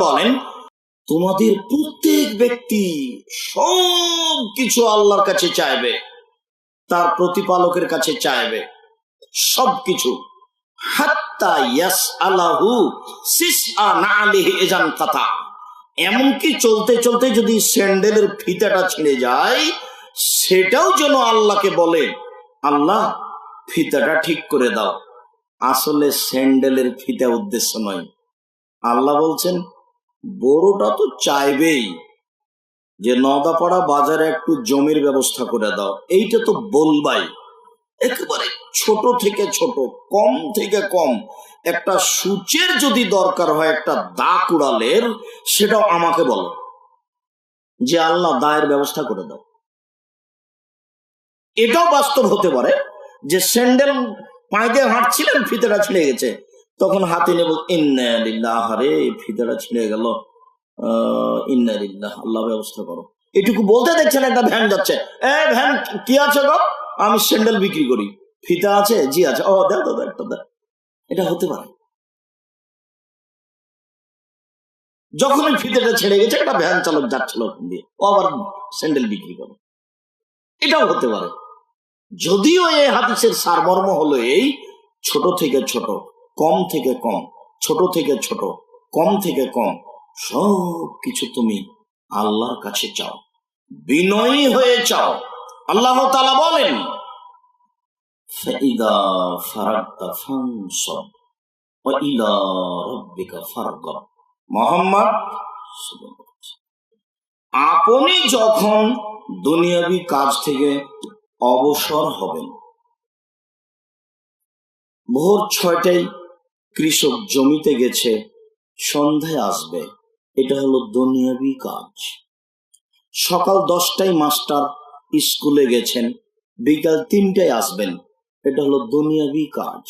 বলেন, তোমাদের প্রত্যেক ব্যক্তি সব কিছু আল্লাহর কাছে চাইবে, তার প্রতিপালকের কাছে চাইবে এমনকি চলতে চলতে যদি স্যান্ডেলের ফিতাটা ছিঁড়ে যায়, সেটাও যেন আল্লাহকে বলে, আল্লাহ, ফিতাটা ঠিক করে দাও। আসলে স্যান্ডেলের ফিতা উদ্দেশ্য নয়। আল্লাহ বলছেন, বড়টা তো চাইবেই যে নদাপাড়া বাজারে একটু জমির ব্যবস্থা করে দাও। এইটা তো বলবাই। একেবারে ছোট থেকে ছোট, কম থেকে কম। একটা সূচের যদি দরকার হয়, একটা দা কুড়ালের সেটাও আমাকে বলো। যে আল্লাহ দায়ের ব্যবস্থা করে দাও। এটাও বাস্তব হতে পারে যে স্যান্ডেল পায়ে হাঁটছিলেন ফিতেটা ছিঁড়ে গেছে। তখন হাতে নেব ইন্নালিল্লাহ আরে ফিতেটা ছিঁড়ে গেল। আল্লাহ ব্যবস্থা করো। এটুকু বলতে দেখছেন, একটা ভ্যান যাচ্ছে। এ, ভ্যান কি আছে গো? আমি স্যান্ডেল বিক্রি করি। ফিতা আছে, জি আছে। ও দেখ দাদা একটা দেখ এটা হতে পারে। যখন ফিতেটা ছেড়ে গেছে, একটা ভ্যান চালক যাচ্ছিল ওখান দিয়ে। ও আবার স্যান্ডেল বিক্রি করে। এটাও হতে পারে। যদিও এই হাদিসের সারমর্ম হলো এই, ছোট থেকে ছোট, কম থেকে কম, ছোট থেকে ছোট, কম থেকে কম, সব কিছু তুমি আল্লাহর কাছে চাও, বিনয়ী হয়ে চাও। আল্লাহ তালা বলেন আপনি যখন দুনিয়াবি কাজ থেকে অবসর হবেন। ভোর ছয়টায় কৃষক জমিতে গেছে, সন্ধ্যায় আসবে। এটা হলো দুনিয়াবি কাজ। সকাল দশটায় মাস্টার স্কুলে গেছেন, বিকাল তিনটায় আসবেন। এটা হলো দুনিয়াবি কাজ।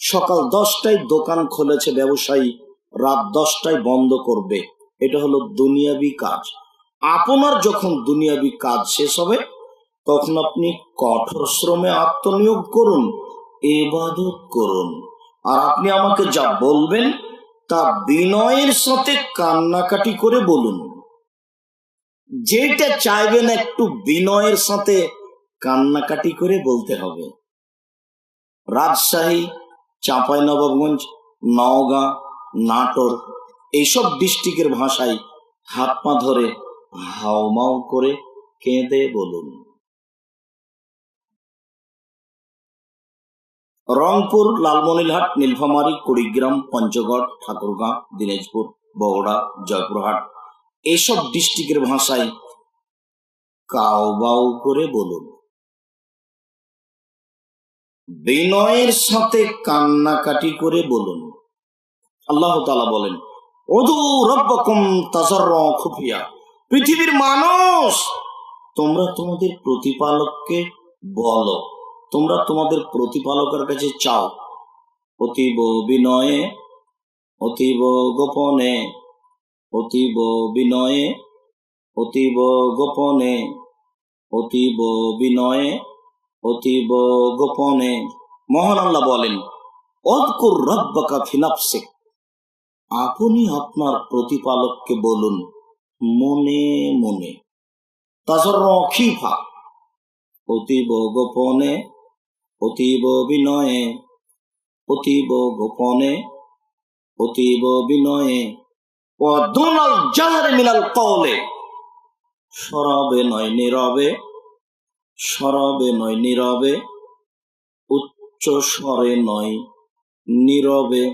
সকাল দশটায় দোকান খুলেছে ব্যবসায়ী, রাত দশটায় বন্ধ করবে। এটা হলো দুনিয়াবি কাজ। আপনার যখন দুনিয়াবি কাজ শেষ হবে তখন আপনি কঠোর শ্রমে আত্মনিয়োগ করুন এবাদত করুন। আর আপনি আমাকে যা বলবেন, তা বিনয়ের সাথে কান্নাকাটি করে বলুন। যেটা চাইবেন একটু বিনয়ের সাথে কান্নাকাটি করে বলতে হবে। রাজশাহী চাঁপাই চাঁপাইনবাবগঞ্জ, নওগাঁ, নাটোর এইসব ডিস্ট্রিক্টের ভাষায় হাত পা ধরে হাওমাও করে কেঁদে বলুন। রংপুর, লালমনিরহাট, নীলফামারী, কুড়িগ্রাম, পঞ্চগড়, ঠাকুরগাঁ, দিনাজপুর, বগুড়া, জয়পুরহাট। এসব ডিস্ট্রিক্টের ভাষায় কাও বাও করে বলুন। বিনয়ের সাথে কান্নাকাটি করে বলুন। আল্লাহ তালা বলেন অদু রব্বকুম তাজার খুফিয়া। পৃথিবীর মানুষ, তোমরা তোমাদের প্রতিপালককে বলো। তোমরা তোমাদের প্রতিপালকের কাছে চাও। অতীব বিনয়ে, অতীব গোপনে, অতীব বিনয়ে, অতীব গোপনে, অতীব বিনয়ে, অতীব গোপনে। মহান আল্লাহ বলেন, অদকুর রব্বাকা ফিনাফসে আপনি আপনার প্রতিপালককে বলুন, মনে মনে। তাজর অতীব গোপনে অতীব বিনয়ে, অতীব গোপনে, অতীব বিনয়ে ও দুনাল জাহারে মিনাল কলে সরবে নয় নীরবে, সরবে নয় নীরবে, উচ্চ স্বরে নয় নীরবে।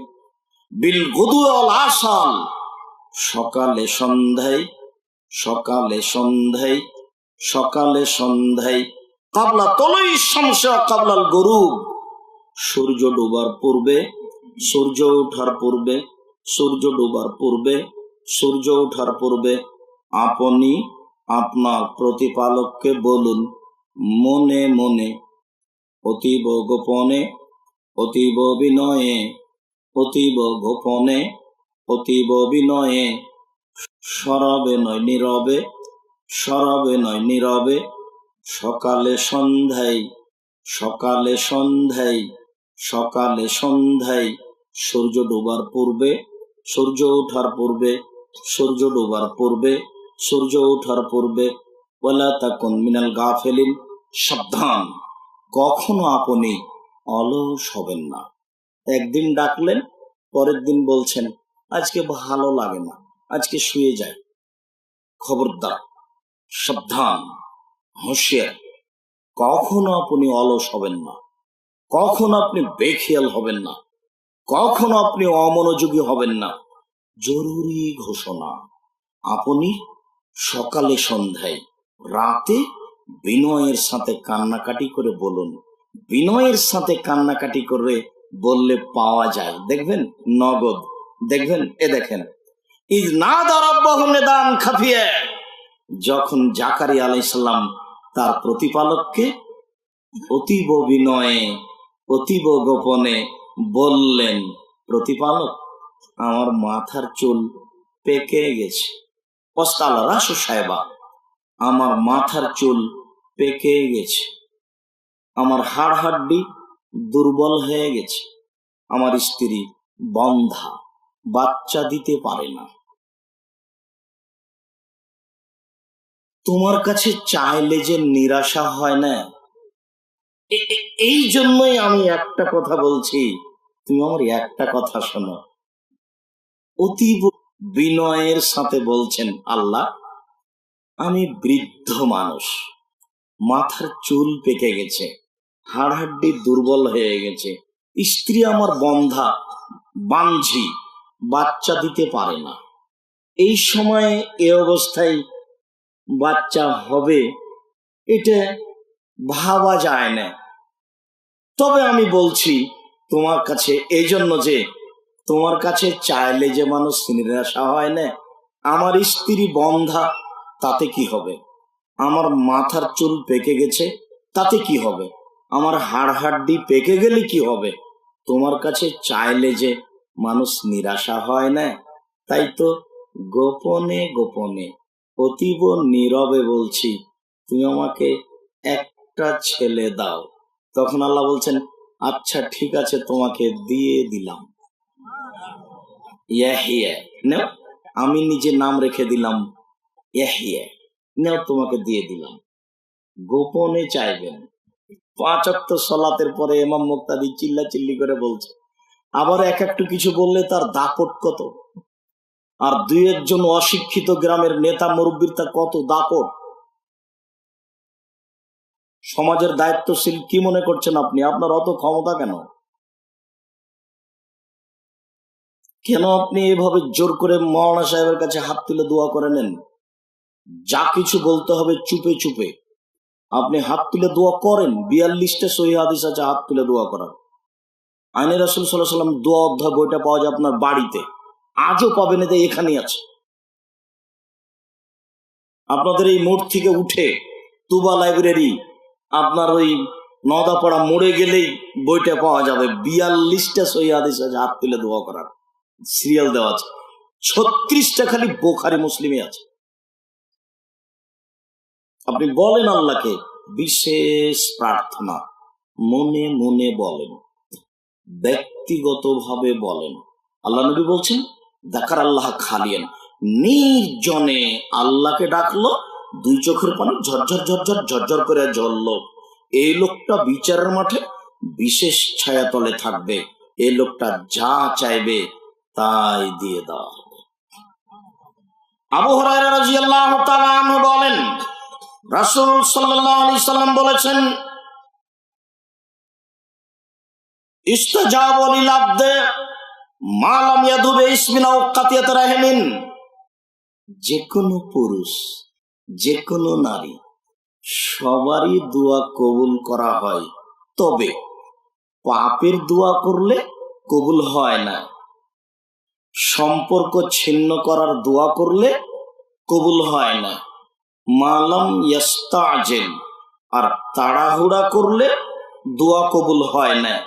বিল গুদুয়াল আসাল সকালে সন্ধ্যায় সকালে সন্ধ্যায় সকালে সন্ধ্যায়। কাবলা তলই শামসা, কাবলাল গরু সূর্য ডোবার পূর্বে, সূর্য ওঠার পূর্বে, সূর্য ডোবার পূর্বে, সূর্য ওঠার পূর্বে আপনি আপনার প্রতিপালককে বলুন, মনে মনে, অতীব গোপনে, অতীব বিনয়ে, অতীব গোপনে, অতীব বিনয়ে, সরবে নয় নীরবে, সরবে নয় নীরবে সকালে সন্ধ্যায় সকালে সন্ধ্যায় সকালে সন্ধ্যায়। সূর্য ডোবার পূর্বে, সূর্য ওঠার পূর্বে, সূর্য ডোবার পূর্বে, সূর্য ওঠার পূর্বে। ওলা তাকুন মিনাল গাফেলিন, সাবধান। কখনো আপনি অলস হবেন না। একদিন ডাকলেন, পরের দিন বলছেন, আজকে ভালো লাগে না, আজকে শুয়ে যায় খবরদার, সাবধান। হুঁশিয়ার। কখনো আপনি অলস হবেন না। কখনো আপনি বেখেয়াল হবেন না। কখনো আপনি অমনোযোগী হবেন না। জরুরি ঘোষণা। আপনি সকালে, সন্ধ্যায়, রাতে বিনয়ের সাথে কান্নাকাটি করে বলুন। বিনয়ের সাথে কান্নাকাটি করে বললে পাওয়া যায়। দেখবেন? নগদ। দেখবেন? এ দেখেন। ইজ না দান খাফিয়ে। যখন জাকারি আলাইসাল্লাম তার প্রতিপালককে অতীব বিনয়ে, অতীব গোপনে বললেন, প্রতিপালক, আমার মাথার চুল পেকে গেছে। পস্তাল রাসু সাহেবা, আমার মাথার চুল পেকে গেছে। আমার হাড় হাড্ডি দুর্বল হয়ে গেছে। আমার স্ত্রী বন্ধা, বাচ্চা দিতে পারে না। তোমার কাছে চাইলে যে নিরাশা হয় না? এই জন্যই আমি একটা কথা বলছি। তুমি আমার একটা কথা শোনো। অতীব বিনয়ের সাথে বলছেন আল্লাহ, আমি বৃদ্ধ মানুষ। মাথার চুল পেকে গেছে, হাড়হাড্ডি দুর্বল হয়ে গেছে। স্ত্রী আমার বন্ধা বাঞ্ঝি বাচ্চা দিতে পারে না। এই সময়ে এ অবস্থায় বাচ্চা হবে, এটা ভাবা যায় না। তবে আমি বলছি তোমার কাছে এই জন্য যে, তোমার কাছে চাইলে যে মানুষ নিরাশা হয় না, আমার স্ত্রী বন্ধা, তাতে কি হবে? আমার মাথার চুল পেকে গেছে, তাতে কি হবে? আমার হাড় হাড্ডি পেকে গেলে কি হবে? তোমার কাছে চাইলে যে মানুষ নিরাশা হয় না, তাই তো গোপনে গোপনে অতীব নীরবে বলছি, তুমি আমাকে একটা ছেলে দাও। তখন আল্লাহ বলছেন আচ্ছা ঠিক আছে, তোমাকে দিয়ে দিলাম। আমি নিজে নাম রেখে দিলাম। নাও, তোমাকে দিয়ে দিলাম। গোপনে চাইবেন। পাঁচ অক্ট সলাতের পরে এমাম মুক্তাদি চিল্লা চিল্লি করে বলছে, আবার এক একটু কিছু বললে তার দাপট কত? আর দুই একজন অশিক্ষিত গ্রামের নেতা মুরব্বীর তা কত দাপট? সমাজের দায়িত্বশীল কি মনে করছেন আপনি? আপনার অত ক্ষমতা কেন? কেন আপনি এভাবে জোর করে মৌলানা সাহেবের কাছে হাত তুলে দোয়া করে নেন? যা কিছু বলতে হবে চুপে চুপে। আপনি হাত তুলে দোয়া করেন, বিয়াল্লিশটা সহি হাদিস আছে, হাত তুলে দোয়া করার। আইনে রাসুল সাল্লাহ সাল্লাম দোয়া অধ্যায় বইটা পাওয়া যায় আপনার বাড়িতে। আজও পাবেন এতে এখানেই আছে? আপনাদের এই মোড় থেকে উঠে তুবা লাইব্রেরি, আপনার ওই নদাপাড়া মোড়ে গেলেই বইটা পাওয়া যাবে। বিয়াল্লিশটা সহি হাদিস আছে হাত তুলে দোয়া করার। সিরিয়াল দেওয়া আছে। ছত্রিশটা খালি বোখারি মুসলিমে আছে। আপনি বলেন আল্লাহকে, বিশেষ প্রার্থনা। মনে মনে বলেন। ব্যক্তিগতভাবে বলেন। আল্লাহ নবী বলছেন দেখার আল্লাহ খালিয়েন। নির্জনে আল্লাহকে ডাকলো, দুই চোখের পানি ঝরঝর ঝরঝর ঝরঝর করে জ্বললো। এই লোকটা বিচারের মাঠে বিশেষ ছায়াতলে থাকবে। এই লোকটা যা চাইবে তাই দিয়ে দেওয়া বলেন সাল্লাম বলেছেন মা লাম ইয়াদুবে ইসমিনা ওয়াকাতিয়াত রাহিমিন। যে কোনো পুরুষ যে কোনো নারী, সবারই দোয়া কবুল করা হয়। তবে পাপের দোয়া করলে কবুল হয় না। সম্পর্ক ছিন্ন করার দোয়া করলে কবুল হয় না। মালাম ইয়াস্তাজেল, আর তাড়াহুড়া করলে দোয়া কবুল হয় না।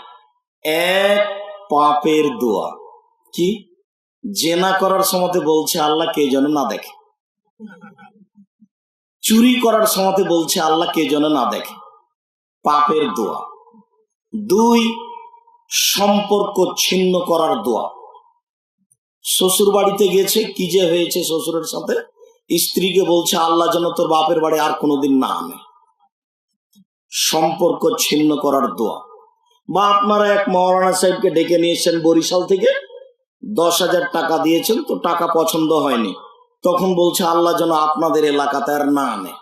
এক পাপের দোয়া। কি? জেনা করার সময় বলছে, আল্লাহ কে যেন না দেখে। চুরি করার সময় বলছে, আল্লাহ কে যেন না দেখে। পাপের দোয়া। দুই, সম্পর্ক ছিন্ন করার দোয়া। শ্বশুর বাড়িতে গেছে, কি যে হয়েছে শ্বশুরের সাথে? স্ত্রীকে বলছে, আল্লাহ যেন তোর বাপের বাড়ি আর কোনোদিন না আনে। সম্পর্ক ছিন্ন করার দোয়া। বা আপনারা এক মহারানা সাহেবকে ডেকে নিয়েছেন বরিশাল থেকে। দশ হাজার টাকা দিয়েছেন, তো টাকা পছন্দ হয়নি। তখন বলছে, আল্লাহ যেন আপনাদের এলাকাতে আর না আনে।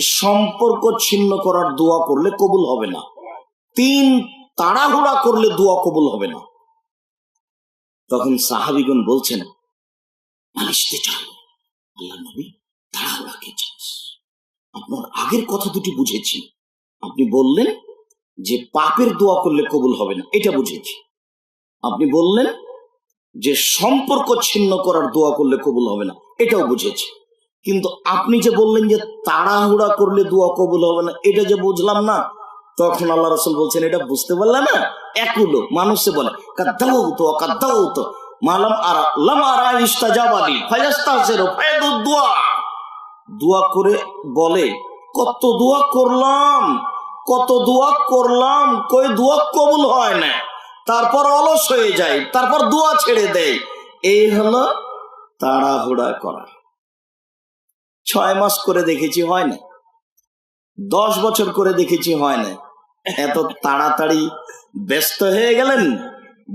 সম্পর্ক ছিন্ন করার দোয়া করলে কবুল হবে না। তিন, তাড়াহুড়া করলে দোয়া কবুল হবে না। তখন সাহাবিগণ বলছেন আপনার আগের কথা দুটি বুঝেছি। আপনি বললেন যে পাপের দোয়া করলে কবুল হবে না, এটা বুঝেছি। আপনি বললেন যে সম্পর্ক ছিন্ন করার দোয়া করলে কবুল হবে না, এটাও বুঝেছি। কিন্তু আপনি যে বললেন যে তাড়াহুড়া করলে দোয়া কবুল হবে না, এটা যে বুঝলাম না, তখন আল্লাহ রসুল বলছেন, এটা বুঝতে পারলে না? একুলো, মানুষে বলে কাদ্দাও তো কাদ্দাও তো মালাম আর লামারা ইস্তাজাবালি ফায়াস্তাসের, ফায়াদুদ দোয়া। দোয়া করে বলে, কত দোয়া করলাম কত দোয়া করলাম, কই দোয়া কবুল হয় না। তারপর অলস হয়ে যায়, তারপর দোয়া ছেড়ে দেয়। এই হলো তাড়াহুড়া করা। ছয় মাস করে দেখেছি হয় না। দশ বছর করে দেখেছি হয় না। এত তাড়াতাড়ি ব্যস্ত হয়ে গেলেন।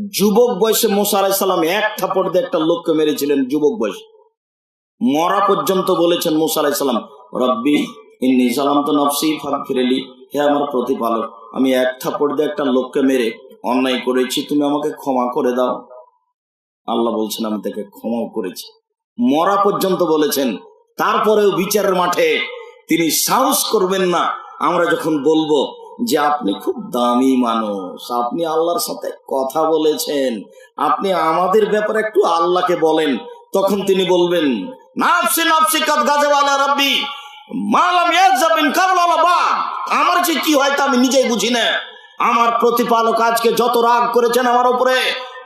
যুবক বয়সে মোসা সাল্লাম এক থাপড় দিয়ে একটা লোককে মেরেছিলেন যুবক বয়সে। মরা পর্যন্ত বলেছেন মোসা আলাই সাল্লাম রব্বি, ইন্নি সালাম তো নফসি ফাঁক ফিরেলি হে আমার প্রতিপালক, আমি এক থাপড় দিয়ে একটা লোককে মেরে অন্যায় করেছি, তুমি আমাকে ক্ষমা করে দাও। আল্লাহ বলছেন, আমি তাকে ক্ষমাও করেছি। মরা পর্যন্ত বলেছেন, তারপরেও বিচারের মাঠে তিনি সাহস করবেন না। আমরা যখন বলব যে আপনি খুব দামি মানুষ, আপনি আল্লাহর সাথে কথা বলেছেন, আপনি আমাদের ব্যাপারে একটু আল্লাহকে বলেন, তখন তিনি বলবেন, নাফসি নাফসি, কাদ গাজেওয়ালা রাব্বি আমার যে কি হয় তা আমি নিজেই বুঝি না। আমার প্রতিপালক আজকে যত রাগ করেছেন আমার উপরে,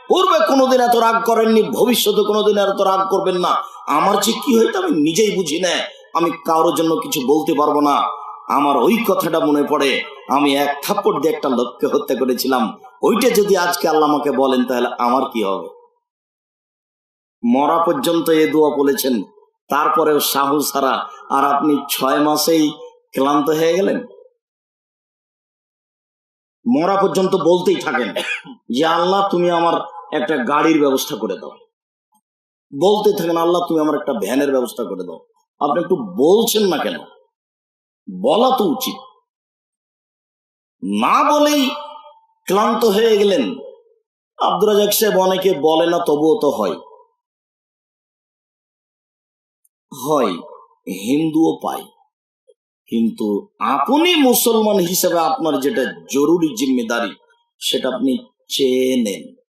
পূর্বে কোনোদিন এত রাগ করেননি, ভবিষ্যতে কোনোদিন এত রাগ করবেন না। আমার যে কি হয় তা আমি নিজেই বুঝি না। আমি কারোর জন্য কিছু বলতে পারব না। আমার ওই কথাটা মনে পড়ে, আমি এক থাপ্পড় দিয়ে একটা লোককে হত্যা করেছিলাম। ওইটা যদি আজকে আল্লাহ আমাকে বলেন তাহলে আমার কি হবে? মরা পর্যন্ত এ দোয়া বলেছেন। তারপরেও সাহস ছাড়া আর আপনি ছয় মাসেই ক্লান্ত হয়ে গেলেন? মরা পর্যন্ত বলতেই থাকেন যে, আল্লাহ, তুমি আমার একটা গাড়ির ব্যবস্থা করে দাও। বলতে থাকেন, আল্লাহ, তুমি আমার একটা ভ্যানের ব্যবস্থা করে দাও। আপনি একটু বলছেন না কেন? বলা তো উচিত। না বলেই ক্লান্ত হয়ে গেলেন। আব্দুর রাজাক সাহেব অনেকে বলে না, তবুও তো হয়। হয়, হিন্দুও পায়। কিন্তু আপনি মুসলমান হিসেবে আপনার যেটা জরুরি জিম্মেদারি, সেটা আপনি চেয়ে নেন।